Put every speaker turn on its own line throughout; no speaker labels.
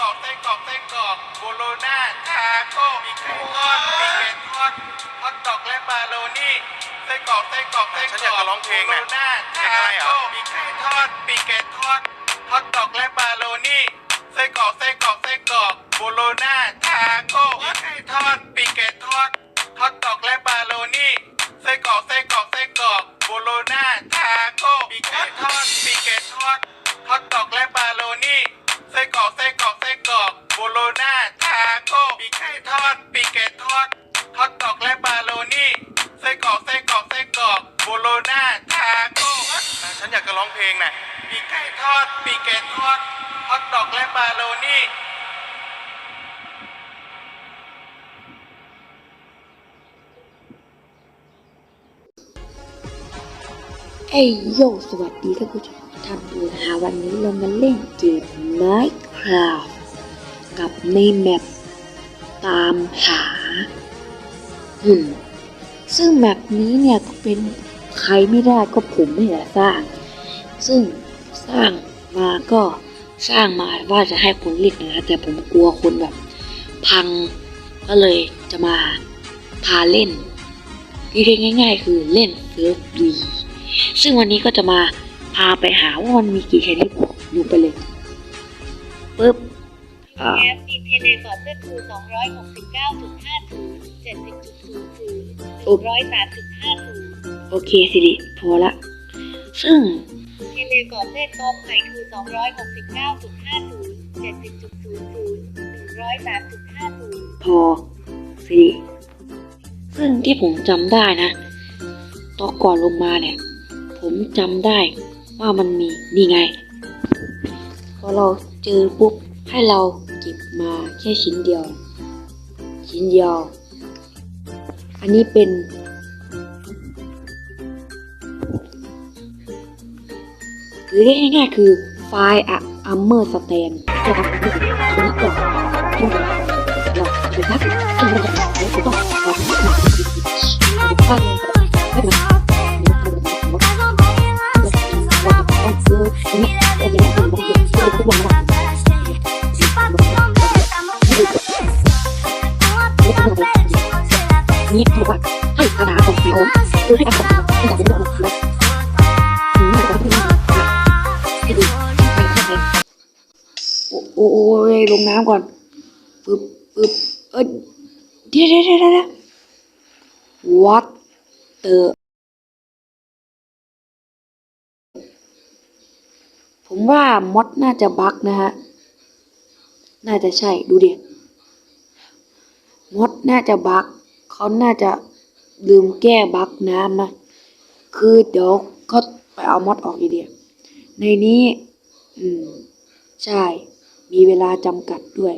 กรอกไส้กรอกไส้กรอกโบโลน่าทาโก้มีไข่ทอดมีเกล็ดทอดฮอทดอกและบาโลนี่ไส้กรอกไส้กรอกไส้กรอก
ฉันอยากจะร้องเพลง
โบ
น่ะ
โลน่า
เพลง
ทา
อะไรเหรอ
โก้มีไข่ทอดมีเกล็ดทอดฮอทดอกและบาโลนี่ไส้กรอกไส้กรอกไส้กรอกโบโลน่าทาโก้มีไข่ทอดปีเกตทอดฮอทดอกและบา เกตทอดฮอทดอกและบาโลนี่ เอ้
ย
โย
สวัสดีท่านผู้ชมทุกท่านด้วยนะคะวันนี้เรามาเล่นเกม Minecraft กับในแมปตามหาหุ่นซึ่งแมปนี้เนี่ยก็เป็นใครไม่ได้ก็ผมนี่แหละสร้าง ซึ่งสร้าง มาก็สร้างมาว่าจะให้คนเล่นนะ แต่ผมกลัวคนแบบ พังก็เลยจะมาพาเล่นที่เรียกง่าย ๆ คือเล่นเซิร์ฟวีซึ่งวันนี้ก็จะมาพาไปหาว่ามันมีกี่ชนิดดูไปเลยปึ๊บอ่า
แอปมีเทเลสอดเพื่อคือ269.50 70.00 103.50
โอเคสิริพอละ ซึ่ง
เทเลสอดเพื่อกอไผ่คือ 269.50 70.00 103.50
พอสิริซึ่งที่ผมจำได้นะตอนก่อนลงมาเนี่ย ผมจำได้ว่ามันมีนี่ไง พอเราเจอปุ๊บ ให้เราเก็บมาแค่ชิ้นเดียว ชิ้นเดียว อันนี้เป็น หรือเรียกง่ายๆคือไฟล์อะอัมเมอร์สแตนเกี่ยวกับตัวนี้อนที่เราจะพักที่เราจะใช้ต้องเราจะพักต้องซื้อนี่เราจะต้องซื้อทุกวันวันนี้บอกว่าให้กระดาษของไอโอคือให้กระดาษให้กับผมด้วย ลงน้ำก่อนปึ๊บปึ๊บเออเดี๋ยวเดี๋ยวเดี๋ยวเดี๋ยว what the ผมว่ามดน่าจะบักนะฮะ น่าจะใช่ดูดิมดน่าจะบักเขาน่าจะลืมแก้บักน้ำนะ คือเดี๋ยวก็ไปเอามดออกอีเดียในนี้ อืม ใช่ มีเวลาจำกัดด้วย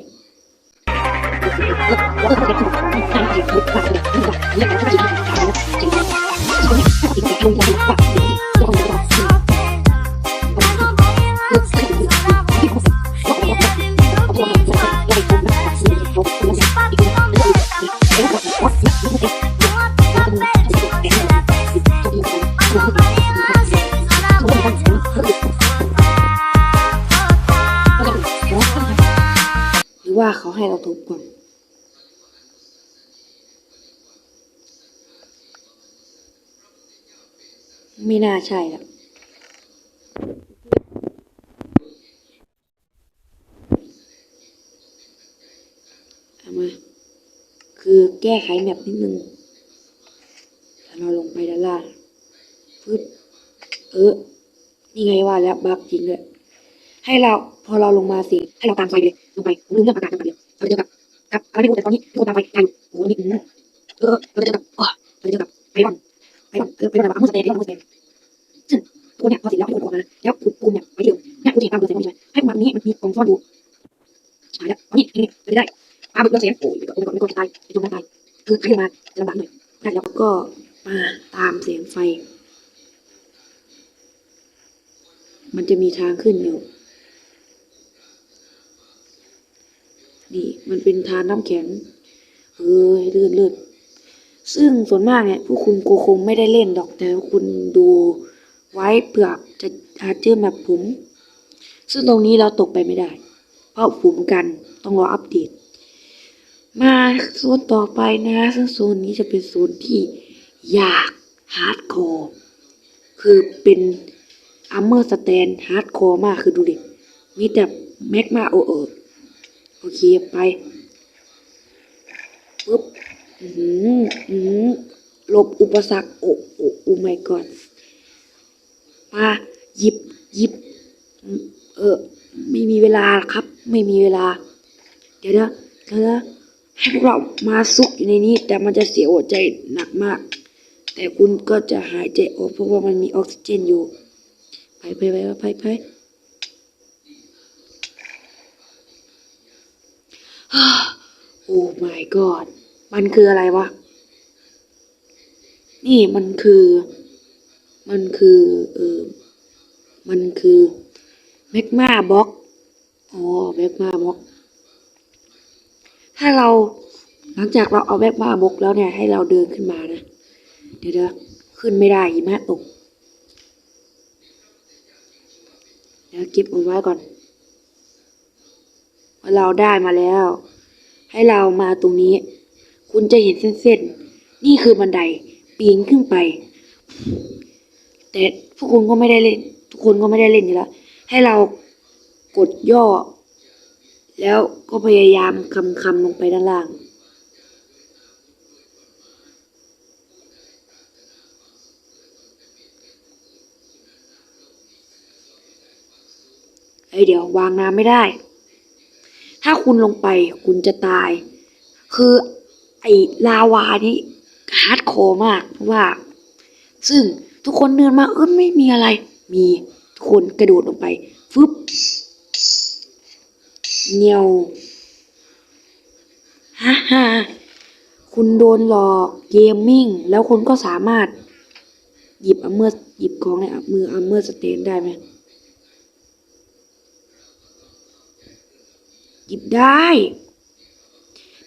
ว่าเขาให้เราทุบก่อน ไม่น่าใช่ละเอามา คือแก้ไขแมปนิดนึงแล้วเราลงไปด้านล่างปึ๊บเออ นี่ไงว่าแล้วบักจริงเลย ให้เราพอเราลงมาสิให้เราตามไฟไปเลยลงไปผมลืมเรื่องประกาศจำกัดเลยเราจะเจอกับกับอะไรไม่รู้แต่ตอนนี้ทุกคนตามไฟตามอยู่โอ้โหนี่เออเราจะเจอกับอ๋อเราจะเจอกับไอรอนไอรอนเออไอรอนแบบอัมเมอร์สเตนไอรอนอัมเมอร์สเตนซึ่งตัวเนี่ยพอเสร็จแล้วให้คนออกมาแล้วปูนปูนเนี่ยไปที่เดิมเนี่ยปูเห็นตามเบอร์เซ็นต์ใช่ไหมให้มาณนี้มันมีกองซ่อนอยู่หายแล้วนนี้นี่เราจะได้ปลาบึกเบอร์เซ็นต์โอ้ยไม่ก่อนไม่ก่อนจะตายจะจมน้ำตายคือใครมาจะลำบากหน่อยได้แล้วก็มาตามแสงไฟ มันจะมีทางขึ้นอยู่ นี่มันเป็นทานน้ำแข็งเออเลือนเลือนซึ่งส่วนมากเนี่ยผู้คุณโกคงไม่ได้เล่นดอกแต่คุณดูไว้เผื่อจะหาเจอแบบผม ซึ่งตรงนี้เราตกไปไม่ได้ เพราะผมกันต้องรออัปเดต มาโซนต่อไปนะ ซึ่งโซนนี้จะเป็นโซนที่ยากฮาร์ดคอร์คือเป็นอัมเมอร์สแตนฮาร์ดคอร์มากคือดูดิมีแต่แมกมาโอเออ โอเคไปปุ๊บอือหืออือหือหลบอุปสรรค โอ้โอ้โอ้ my god มาหยิบหยิบ เออ ไม่มีเวลาครับ ไม่มีเวลา เดี๋ยวนะเดี๋ยวนะให้พวกเรามาซุกอยู่ในนี้ แต่มันจะเสียหัวใจหนักมาก แต่คุณก็จะหายใจออกเพราะว่ามันมีออกซิเจนอยู่ ไปไปไปไปไป โอ้ my god มันคืออะไรวะ นี่มันคือ มันคือเออมันคือแมกมาบ็อกอ๋อแมกมาบ็อก ถ้าเราหลังจากเราเอาแมกมาบ็อกแล้วเนี่ย ให้เราเดินขึ้นมานะ เดี๋ยวเดี๋ยวขึ้นไม่ได้หิมะตก เดี๋ยวเก็บเอาไว้ก่อนว่าเราได้มาแล้ว ให้เรามาตรงนี้ คุณจะเห็นเส้นๆ นี่คือบันไดปีนขึ้นไป แต่พวกคุณก็ไม่ได้เล่น ทุกคนก็ไม่ได้เล่นอยู่แล้ว ให้เรากดย่อ แล้วก็พยายามคำคำลงไปด้านล่างเอ้ยเดี๋ยววางน้ำไม่ได้ คุณลงไปคุณจะตาย คือไอ้ลาวานี่ฮาร์ดคอร์มากเพราะว่า ซึ่งทุกคนเดินมาเออไม่มีอะไร มีทุกคนกระโดดลงไปฟึบเหนียวฮ่าฮ่าคุณโดนหลอกเกมมิ่ง แล้วคุณก็สามารถหยิบอัมเมอร์หยิบของในมืออัมเมอร์สเตนได้ไหม หยิบได้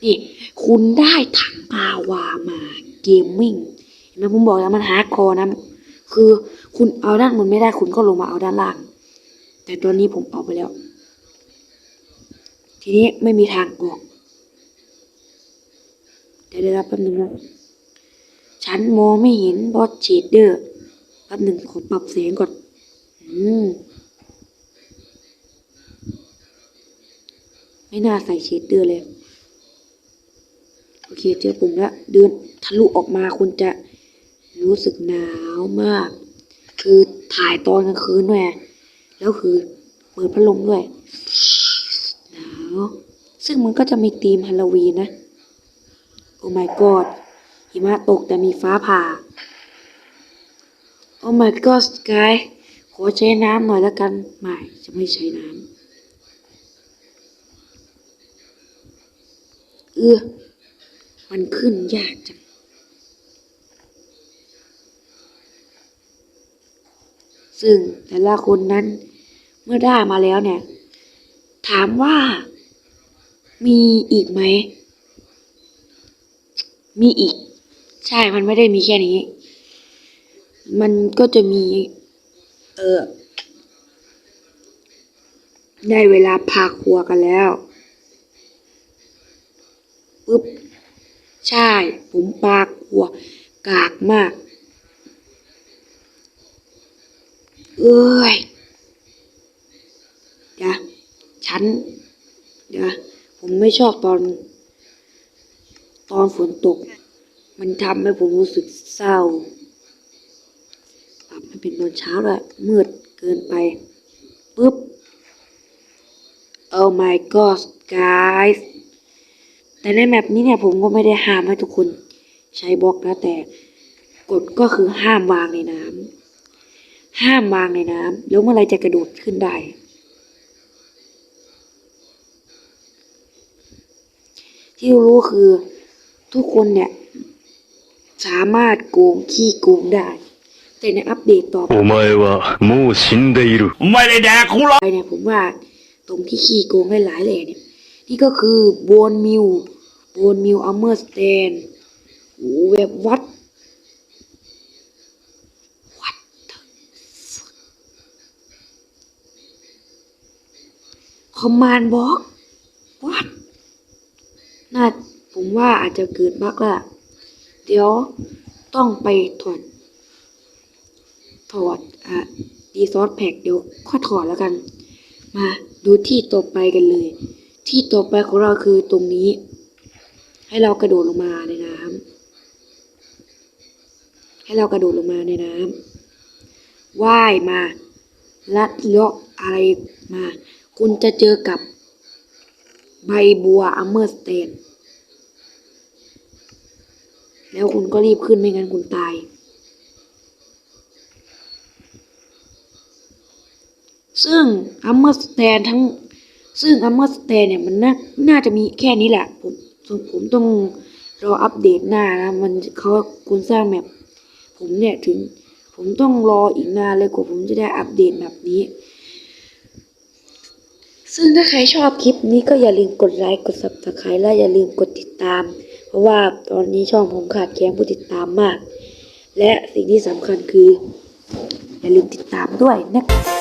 นี่ คุณได้ถังปาวามาเกมมิ่งเห็นไหมผมบอกแล้วมันฮาร์ดคอร์นะ คือคุณเอาด้านบนไม่ได้คุณก็ลงมาเอาด้านล่าง แต่ตอนนี้ผมเอาไปแล้ว ทีนี้ไม่มีทางออกเดี๋ยวได้รับแป๊บนึงนะฉันมองไม่เห็นบอสเชดเดอร์แป๊บหนึ่งขอปรับเสียงก่อน อืม ไม่น่าใส่เชดเดอร์เลย โอเคเจอปุ่มแล้วเดินทะลุออกมาคุณจะรู้สึกหนาวมาก คือถ่ายตอนกลางคืนด้วยแล้วคือเปิดพัดลมด้วยหนาวซึ่งมันก็จะมีธีมฮาโลวีนนะ โอ้ my god หิมะตกแต่มีฟ้าผ่า โอ้ my god สกายขอใช้น้ำหน่อยแล้วกัน ไม่ จะไม่ใช้น้ำ เออ มันขึ้นยากจัง ซึ่งแต่ละคนนั้นเมื่อได้มาแล้วเนี่ย ถามว่า มีอีกไหม มีอีก ใช่ มันไม่ได้มีแค่นี้ มันก็จะมี เออได้เวลาพาครัวกันแล้ว ปึ๊บ ใช่ ผมปากหัว กากมาก เอ้ยเดี๋ยวฉัน เดี๋ยวผมไม่ชอบตอน ตอนฝนตก มันทำให้ผมรู้สึกเศร้าปรับให้เป็นตอนเช้าด้วยมืดเกินไปปึ๊บ Oh my god guys แต่ในแมปนี้เนี่ยผมก็ไม่ได้ห้ามให้ทุกคนใช้บล็อกนะแต่กฎก็คือห้ามวางในน้ำ ห้ามวางในน้ำ แล้วเมื่อไรจะกระโดดขึ้นได้ ที่รู้คือทุกคนเนี่ยสามารถโกงขี้โกงได้ แต่ในอัปเดตต่อไป
มูชินเดรุ
ไม่ได้แดกคุณหรอก
เนี่ยผมว่าตรงที่ขี้โกงได้หลายแหล่เนี่ย นี่ก็คือโบนมิวโบนมิวอัมเมอร์สเตนเว็บวัดวัดขคอมมานด์บล็อกวัดน่าผมว่าอาจจะเกิดบั๊กแล้วล่ะเดี๋ยวต้องไปถอดถอดอะดีซอสแพ็กเดี๋ยวค่อยถอดแล้วกัน มาดูที่ต่อไปกันเลย ที่ต่อไปของเราคือตรงนี้ ให้เรากระโดดลงมาในน้ำให้เรากระโดดลงมาในน้ำว่ายมา ลัดเลาะอะไรมา คุณจะเจอกับใบบัวอัมเมอร์สเตน แล้วคุณก็รีบขึ้นไม่งั้นคุณตาย ซึ่งอัมเมอร์สเตนทั้ง ซึ่งอัมเมอร์สเตนเนี่ยมันน่าน่าจะมีแค่นี้แหละ ผมผมต้องรออัปเดตหน้านะมันเขาคุณสร้างแมปผมเนี่ยถึง ผมต้องรออีกนานเลยกว่าผมจะได้อัปเดตแบบนี้ ซึ่งถ้าใครชอบคลิปนี้ก็อย่าลืมกดไลค์กด subscribe และอย่าลืมกดติดตาม เพราะว่าตอนนี้ช่องผมขาดแคลนผู้ติดตามมาก และสิ่งที่สำคัญคือ อย่าลืมติดตามด้วยนะครับ